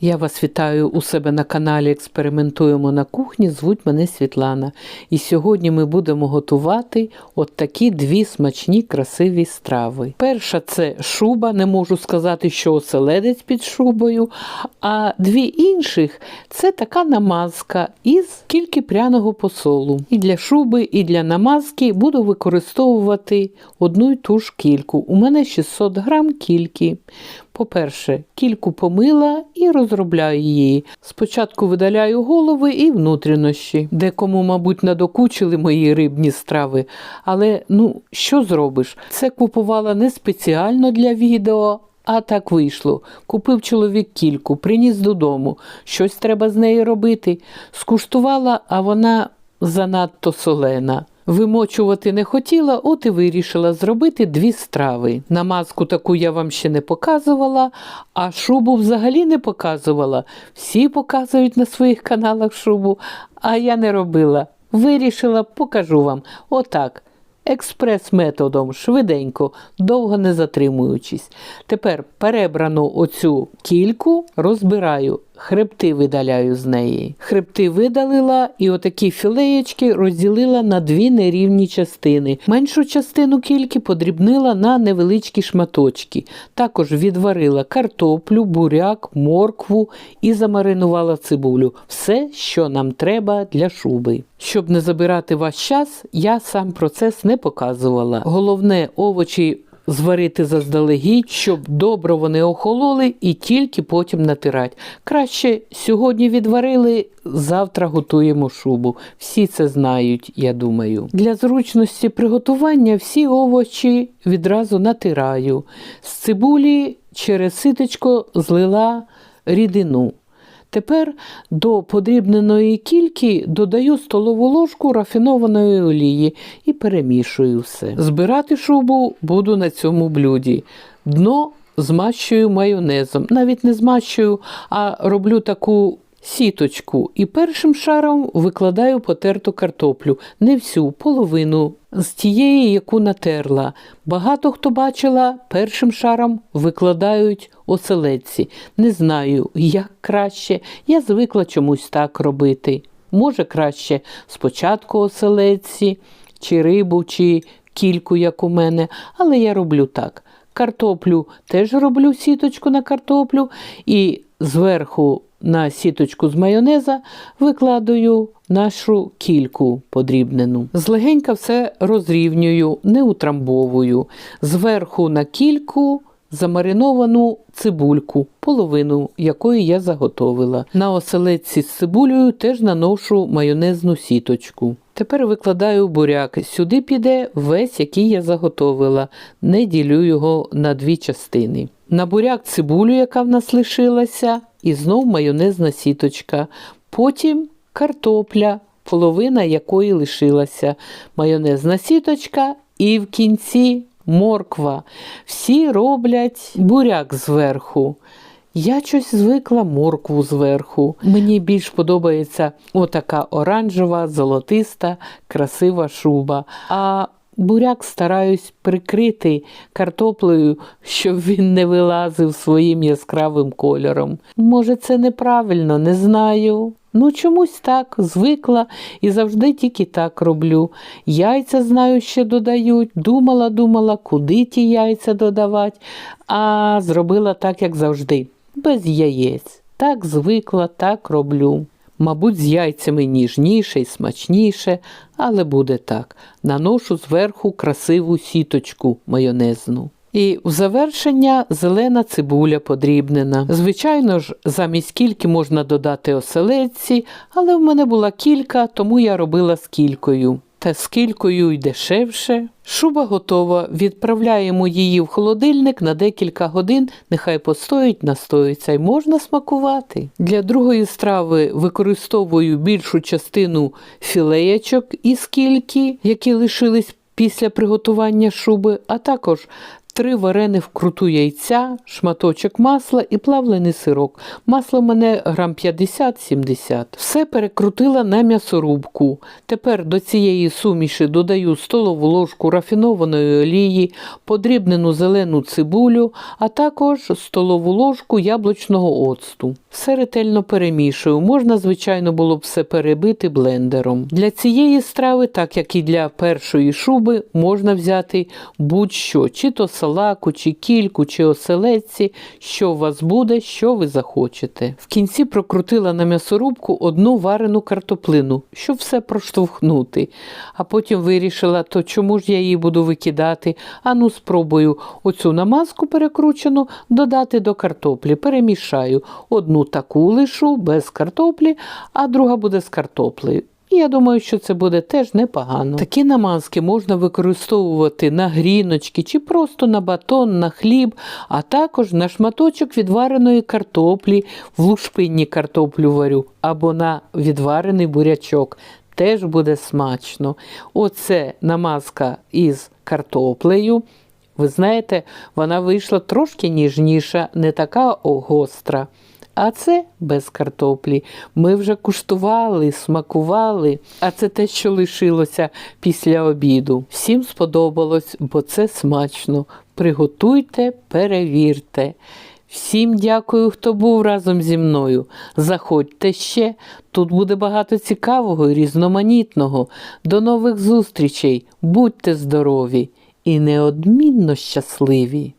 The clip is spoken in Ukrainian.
Я вас вітаю у себе на каналі Експериментуємо на кухні. Звуть мене Світлана. І сьогодні ми будемо готувати от такі дві смачні красиві страви. Перша це шуба, не можу сказати, що оселедець під шубою. А дві інших це така намазка із кільки пряного посолу. І для шуби, і для намазки буду використовувати одну й ту ж кільку. У мене 600 грам кільки. По-перше, кільку помила і розробляю її. Спочатку видаляю голови і внутрішності, декому, мабуть, надокучили мої рибні страви. Але ну, що зробиш? Це купувала не спеціально для відео. А так вийшло. Купив чоловік кільку, приніс додому. Щось треба з нею робити. Скуштувала, а вона занадто солена. Вимочувати не хотіла, от і вирішила зробити дві страви. Намазку таку я вам ще не показувала, а шубу взагалі не показувала. Всі показують на своїх каналах шубу, а я не робила. Вирішила, покажу вам. Отак. Експрес-методом, швиденько, довго не затримуючись. Тепер перебрану оцю кільку, розбираю, хребти видаляю з неї. Хребти видалила і отакі філеєчки розділила на дві нерівні частини. Меншу частину кільки подрібнила на невеличкі шматочки. Також відварила картоплю, буряк, моркву і замаринувала цибулю. Все, що нам треба для шуби. Щоб не забирати ваш час, я сам процес не показувала. Головне, овочі зварити заздалегідь, щоб добре вони охололи і тільки потім натирати. Краще сьогодні відварили, завтра готуємо шубу. Всі це знають, я думаю. Для зручності приготування всі овочі відразу натираю. З цибулі через ситочко злила рідину. Тепер до подрібненої кільки додаю столову ложку рафінованої олії і перемішую все. Збирати шубу буду на цьому блюді. Дно змащую майонезом. Навіть не змащую, а роблю таку сіточку. І першим шаром викладаю потерту картоплю. Не всю, половину з тієї, яку натерла. Багато хто бачила, першим шаром викладають оселедці. Не знаю, як краще. Я звикла чомусь так робити. Може, краще спочатку оселедці, чи рибу, чи кільку, як у мене, але я роблю так. Картоплю теж роблю сіточку на картоплю і зверху на сіточку з майонеза викладаю нашу кільку подрібнену. Злегенька все розрівнюю, не утрамбовую. Зверху на кільку замариновану цибульку, половину якої я заготовила. На оселедці з цибулею теж наношу майонезну сіточку. Тепер викладаю буряк. Сюди піде весь, який я заготовила, не ділю його на дві частини. На буряк цибулю, яка в нас лишилася, і знов майонезна сіточка. Потім картопля, половина якої лишилася, майонезна сіточка, і в кінці морква. Всі роблять буряк зверху. Я щось звикла моркву зверху. Мені більш подобається отака оранжева, золотиста, красива шуба. А буряк стараюсь прикрити картоплею, щоб він не вилазив своїм яскравим кольором. Може, це неправильно, не знаю. Ну, чомусь так, звикла і завжди тільки так роблю. Яйця знаю, ще додають. Думала, думала, куди ті яйця додавати, а зробила так, як завжди, без яєць. Так звикла, так роблю. Мабуть, з яйцями ніжніше і смачніше, але буде так. Наношу зверху красиву сіточку майонезну. І в завершення зелена цибуля подрібнена. Звичайно ж, замість кільки можна додати оселедці, але в мене була кілька, тому я робила з кількою. Та скількою кількою й дешевше. Шуба готова. Відправляємо її в холодильник на декілька годин, нехай постоїть, настоїться і можна смакувати. Для другої страви використовую більшу частину філеєчок і скільки, які лишились після приготування шуби, а також три варених вкруту яйця, шматочок масла і плавлений сирок. Масло в мене грам 50-70. Все перекрутила на м'ясорубку. Тепер до цієї суміші додаю столову ложку рафінованої олії, подрібнену зелену цибулю, а також столову ложку яблучного оцту. Все ретельно перемішую. Можна, звичайно, було б все перебити блендером. Для цієї страви, так як і для першої шуби, можна взяти будь-що, чи то салаку, чи кільку, чи оселедці, що у вас буде, що ви захочете. В кінці прокрутила на м'ясорубку одну варену картоплину, щоб все проштовхнути. А потім вирішила, то чому ж я її буду викидати? Ану, спробую оцю намазку перекручену додати до картоплі. Перемішаю. Одну таку лишу без картоплі, а друга буде з картоплею. І я думаю, що це буде теж непогано. Такі намазки можна використовувати на гріночки чи просто на батон, на хліб, а також на шматочок відвареної картоплі, в лушпинні картоплю варю, або на відварений бурячок. Теж буде смачно. Оце намазка із картоплею. Ви знаєте, вона вийшла трошки ніжніша, не така гостра. А це без картоплі. Ми вже куштували, смакували, а це те, що лишилося після обіду. Всім сподобалось, бо це смачно. Приготуйте, перевірте. Всім дякую, хто був разом зі мною. Заходьте ще, тут буде багато цікавого і різноманітного. До нових зустрічей, будьте здорові і неодмінно щасливі!